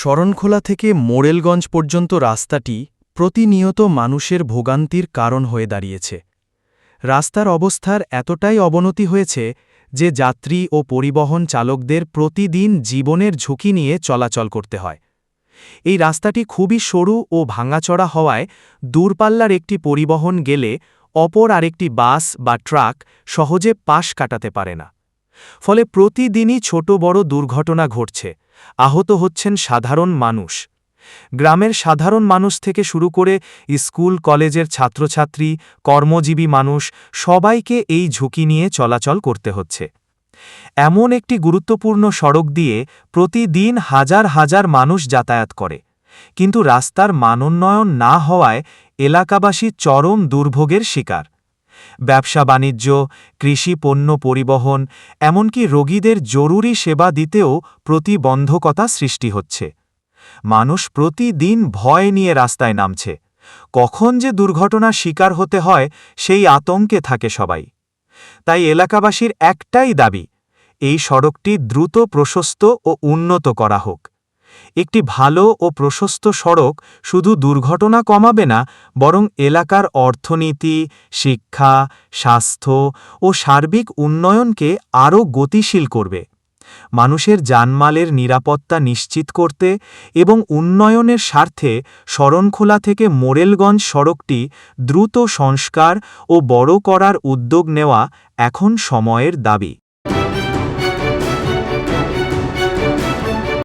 শরণখোলা থেকে মোড়েলগঞ্জ পর্যন্ত রাস্তাটি প্রতিনিয়ত মানুষের ভোগান্তির কারণ হয়ে দাঁড়িয়েছে। রাস্তার অবস্থার এতটাই অবনতি হয়েছে যে যাত্রী ও পরিবহন চালকদের প্রতিদিন জীবনের ঝুঁকি নিয়ে চলাচল করতে হয়। এই রাস্তাটি খুবই সরু ও ভাঙাচড়া হওয়ায় দূরপাল্লার একটি পরিবহন গেলে অপর আরেকটি বাস বা ট্রাক সহজে পাশ কাটাতে পারে না। ফলে প্রতিদিনই ছোট বড় দুর্ঘটনা ঘটছে। আহত হচ্ছেন সাধারণ মানুষ। গ্রামের সাধারণ মানুষ থেকে শুরু করে স্কুল, কলেজের ছাত্রছাত্রী, কর্মজীবী মানুষ সবাইকে এই ঝুঁকি নিয়ে চলাচল করতে হচ্ছে। এমন একটি গুরুত্বপূর্ণ সড়ক দিয়ে প্রতিদিন হাজার হাজার মানুষ যাতায়াত করে। কিন্তু রাস্তার মানোন্নয়ন না হওয়ায় এলাকাবাসী চরম দুর্ভোগের শিকার। ব্যবসা, বাণিজ্য, কৃষি, পণ্য পরিবহন, এমনকি রোগীদের জরুরি সেবা দিতেও প্রতিবন্ধকতা সৃষ্টি হচ্ছে। মানুষ প্রতিদিন ভয় নিয়ে রাস্তায় নামছে। কখন যে দুর্ঘটনার শিকার হতে হয়, সেই আতঙ্কে থাকে সবাই। তাই এলাকাবাসীর একটাই দাবি, এই সড়কটি দ্রুত প্রশস্ত ও উন্নত করা হোক। একটি ভালো ও প্রশস্ত সড়ক শুধু দুর্ঘটনা কমাবে না, বরং এলাকার অর্থনীতি, শিক্ষা, স্বাস্থ্য ও সার্বিক উন্নয়নকে আরও গতিশীল করবে। মানুষের জানমালের নিরাপত্তা নিশ্চিত করতে এবং উন্নয়নের স্বার্থে শরণখোলা থেকে মোরেলগঞ্জ সড়কটি দ্রুত সংস্কার ও বড় করার উদ্যোগ নেওয়া এখন সময়ের দাবি।